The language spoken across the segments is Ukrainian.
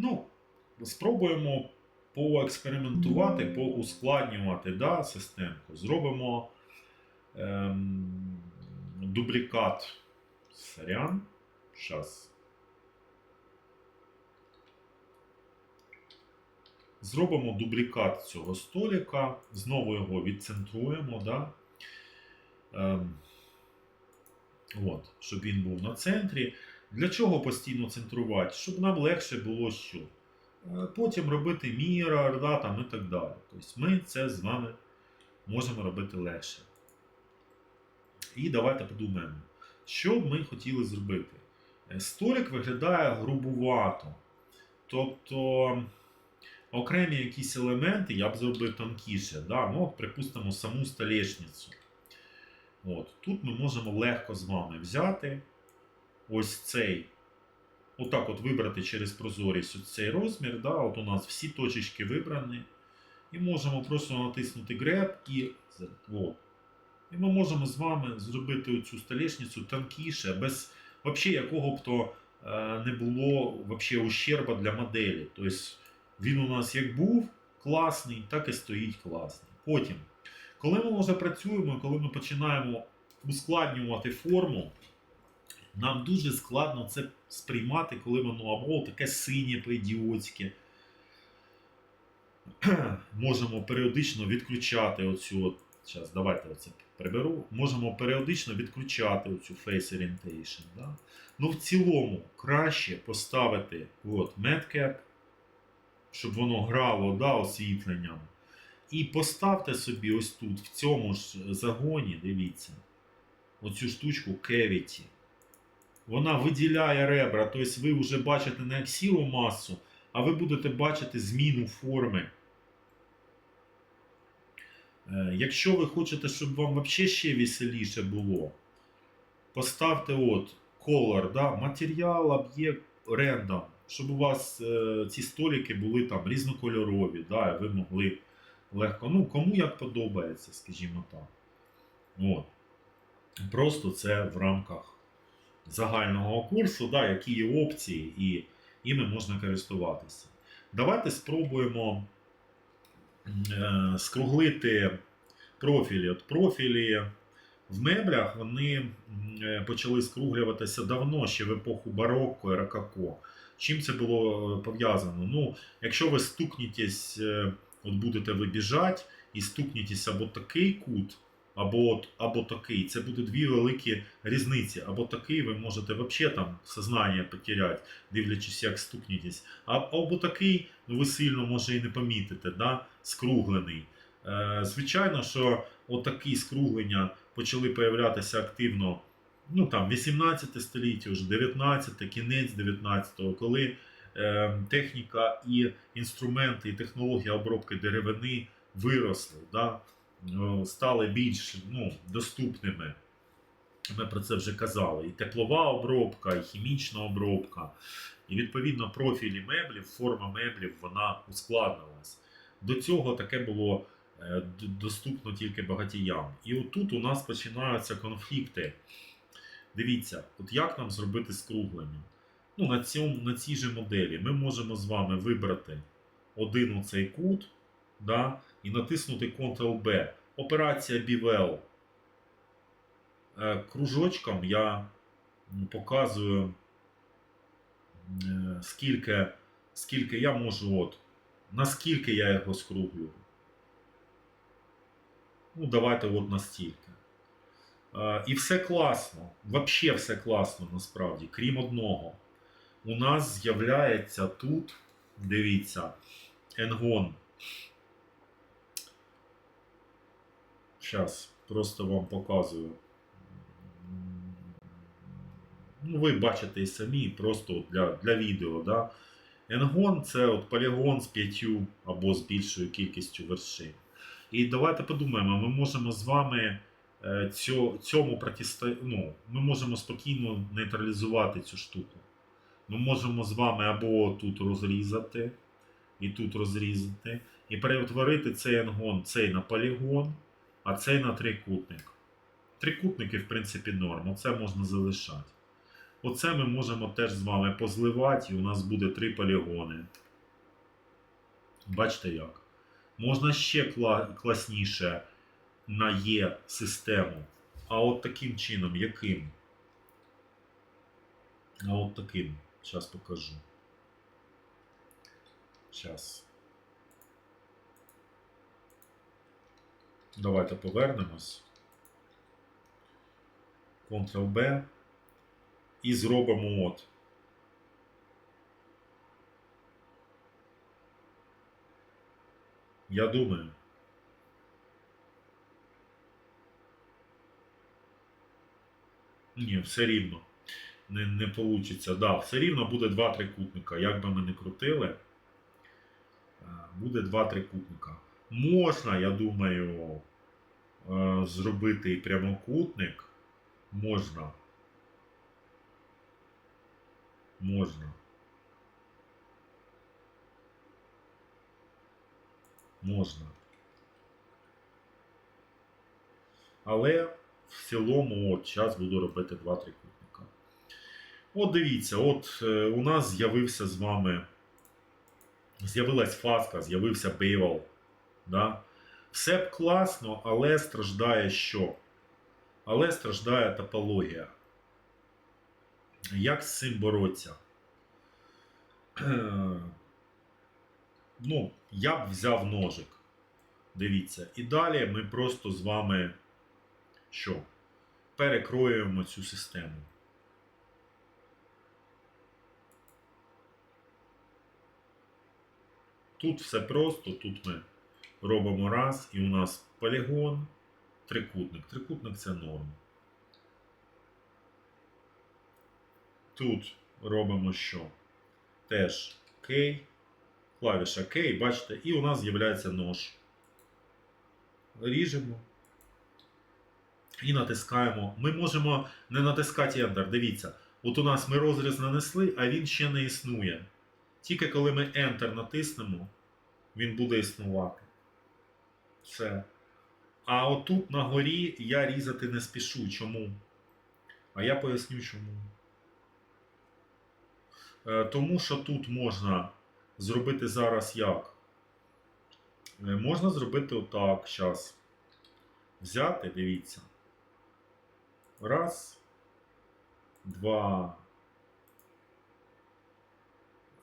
Ну, спробуємо поекспериментувати, поускладнювати да, системку. Зробимо ем, дублікат. Сорян. Щас. Зробимо дублікат цього століка, знову його відцентруємо, да? ем, от, щоб він був на центрі. Для чого постійно центрувати? Щоб нам легше було що? Е, Потім робити мірор, да, там, і так далі. Тобто ми це з вами можемо робити легше. І давайте подумаємо, що б ми хотіли зробити. Е, Столик виглядає грубувато. Тобто окремі якісь елементи я б зробив тонкіше. Да? Ну, припустимо, саму столешницю. От. Тут ми можемо легко з вами взяти ось цей. Отак от вибрати через прозорість ось цей розмір. Да? От у нас всі точечки вибрані. І можемо просто натиснути Grab і. От. І ми можемо з вами зробити цю столешницю тонкіше, без вообще якого б то е, не було вообще ущерба для моделі. Тобто він у нас як був класний, так і стоїть класний. Потім, коли ми вже працюємо, коли ми починаємо ускладнювати форму, нам дуже складно це сприймати, коли воно або таке синє по-ідіотськи. Можемо періодично відключати оцю. Зараз, давайте оце приберу. Можемо періодично відключати оцю Face Orientation. Да? Ну, в цілому краще поставити от, Madcap, щоб воно грало да, освітленням. І поставте собі ось тут, в цьому ж загоні, дивіться, оцю штучку Cavity. Вона виділяє ребра, тобто ви вже бачите не аксілу масу, а ви будете бачити зміну форми. Е, Якщо ви хочете, щоб вам взагалі ще веселіше було, поставте от color, да, матеріал, об'єкт, рендом, щоб у вас е, ці столики були там різнокольорові, да, і ви могли легко. Ну, кому як подобається, скажімо так. От. Просто це в рамках загального курсу, да, які є опції, і іми можна користуватися. Давайте спробуємо е, скруглити профілі. От профілі в меблях вони е, почали скруглюватися давно, ще в епоху барокко і рококо. Чим це було е, пов'язано? Ну, якщо ви стукнетесь, е, от будете ви біжати і стукнетесь або такий кут, або, або такий, це буде дві великі різниці. Або такий ви можете взагалі там сознання потеряти, дивлячись, як стукнетесь. Або такий, ну ви сильно може і не помітите, да? скруглений. Е, звичайно, що отакі скруглення почали появлятися активно ну, там, 18 століття, вже 19, кінець 19-го, коли е, техніка і інструменти, і технологія обробки деревини виросли, да? Стали більш ну, доступними. Ми про це вже казали. І теплова обробка, і хімічна обробка. І відповідно профілі меблів, форма меблів вона ускладнилась. До цього таке було е, доступно тільки багатіям. І отут у нас починаються конфлікти. Дивіться, от як нам зробити скруглення? Ну, на, цьому, на цій же моделі ми можемо з вами вибрати один оцей кут да, і натиснути Ctrl-B. Операція Bevel. Е, Кружочком я показую, е, скільки, скільки я можу, от, наскільки я його скруглюю. Ну, давайте от настільки. Е, І все класно. Взагалі все класно насправді, крім одного. У нас з'являється тут, дивіться, енгон. Зараз просто вам показую. Ну, ви бачите і самі, просто для, для відео. Да? Енгон це от полігон з п'ятью або з більшою кількістю вершин. І давайте подумаємо, ми можемо з вами е, цьо- цьому протиста... ну, ми можемо спокійно нейтралізувати цю штуку. Ми можемо з вами або тут розрізати, і тут розрізати, і перетворити цей енгон, цей на полігон, а цей на трикутник. Трикутники, в принципі, норм, це можна залишати. Оце ми можемо теж з вами позливати, і у нас буде три полігони. Бачите як? Можна ще кла- класніше на Є систему. А от таким чином, яким? А от таким. Зараз покажу. Зараз. Давайте повернемось. Ctrl-B. І зробимо от. Я думаю. Ні, все рівно. Не, не вийде. Да, все рівно буде два трикутника. Як би ми не крутили, е, буде два трикутника. Можна, я думаю, е, зробити прямокутник. Можна. Можна. Можна. Але в цілому, от зараз буду робити два трикутника. От дивіться, от е, у нас з'явився з вами. З'явилась фаска, з'явився бейвол. Да? Все б класно, але страждає що? Але страждає топологія. Як з цим боротися? Ну, я б взяв ножик. Дивіться. І далі ми просто з вами що? Перекроюємо цю систему. Тут все просто, тут ми робимо раз, і у нас полігон, трикутник. Трикутник це норм. Тут робимо що? Теж K, клавіша K, бачите, і у нас з'являється нож. Ріжемо і натискаємо. Ми можемо не натискати Enter. Дивіться, от у нас ми розріз нанесли, а він ще не існує. Тільки коли ми Enter натиснемо, він буде існувати. Все. А отут на горі я різати не спішу. Чому? А я поясню чому. Е, Тому що тут можна зробити зараз як? Е, Можна зробити отак. Зараз. Взяти, дивіться. Раз. Два.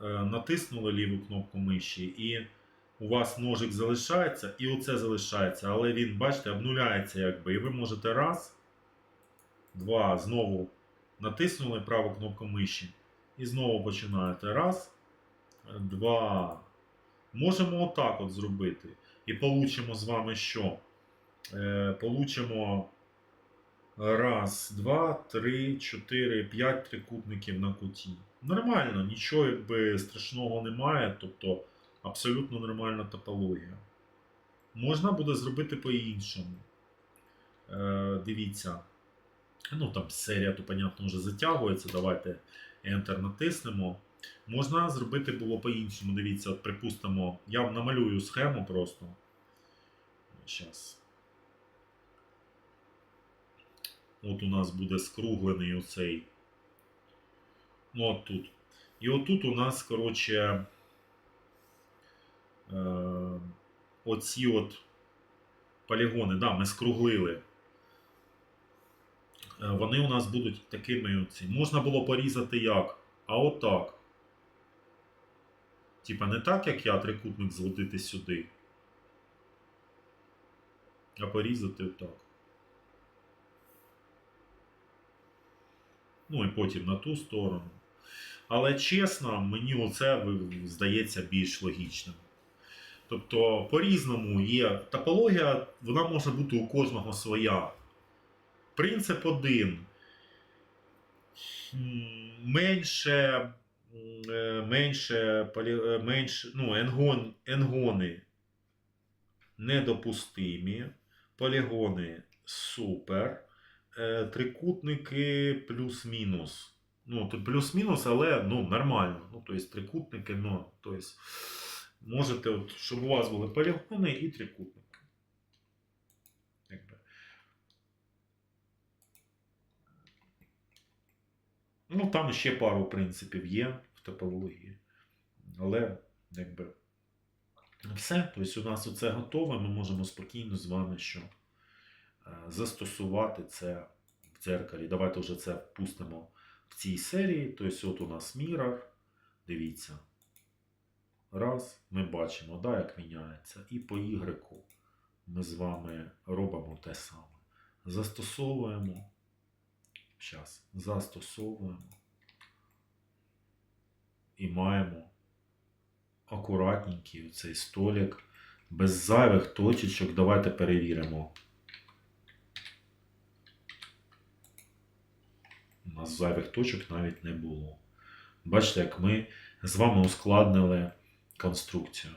Е, Натиснули ліву кнопку миші, і у вас ножик залишається, і оце залишається. Але він, бачите, обнуляється якби. І ви можете раз, два, знову натиснули праву кнопку миші. І знову починаєте. Раз, два. Можемо отак от зробити. І получимо з вами що? Е, получимо раз, два, три, чотири, п'ять трикутників на куті. Нормально, нічого якби страшного немає, тобто абсолютно нормальна топологія. Можна буде зробити по-іншому. Е, дивіться. Ну там серія, то, понятно, вже затягується. Давайте Enter натиснемо. Можна зробити було по-іншому. Дивіться, от припустимо, я намалюю схему просто. Зараз. От у нас буде скруглений оцей. Ну, от тут. І отут у нас, коротше, оці от полігони, да, ми скруглили. Е, Вони у нас будуть такими оці. Можна було порізати як? А отак. Типа не так, як я трикутник зводити сюди. А порізати отак. Ну і потім на ту сторону. Але чесно, мені оце здається більш логічним. Тобто, по-різному є топологія, вона може бути у кожного своя. Принцип один. Менше, е, менше, е, менше ну, енгон, енгони недопустимі, полігони супер, е, трикутники плюс-мінус. Ну, плюс-мінус, але ну, нормально. Ну, тобто трикутники, ну, тобто, можете, от, щоб у вас були полігони і трикутники. Ну, там ще пару принципів є в топології. Але, якби, все. Тобто у нас оце готове, ми можемо спокійно з вами що е, застосувати це в дзеркалі. Давайте вже це впустимо в цій серії. Тобто, от у нас mirror. Дивіться. Раз, ми бачимо, да, як міняється. І по Y ми з вами робимо те саме. Застосовуємо. Зараз, застосовуємо. І маємо акуратненький цей столик. Без зайвих точечок. Давайте перевіримо. У нас зайвих точок навіть не було. Бачите, як ми з вами ускладнили конструкцію.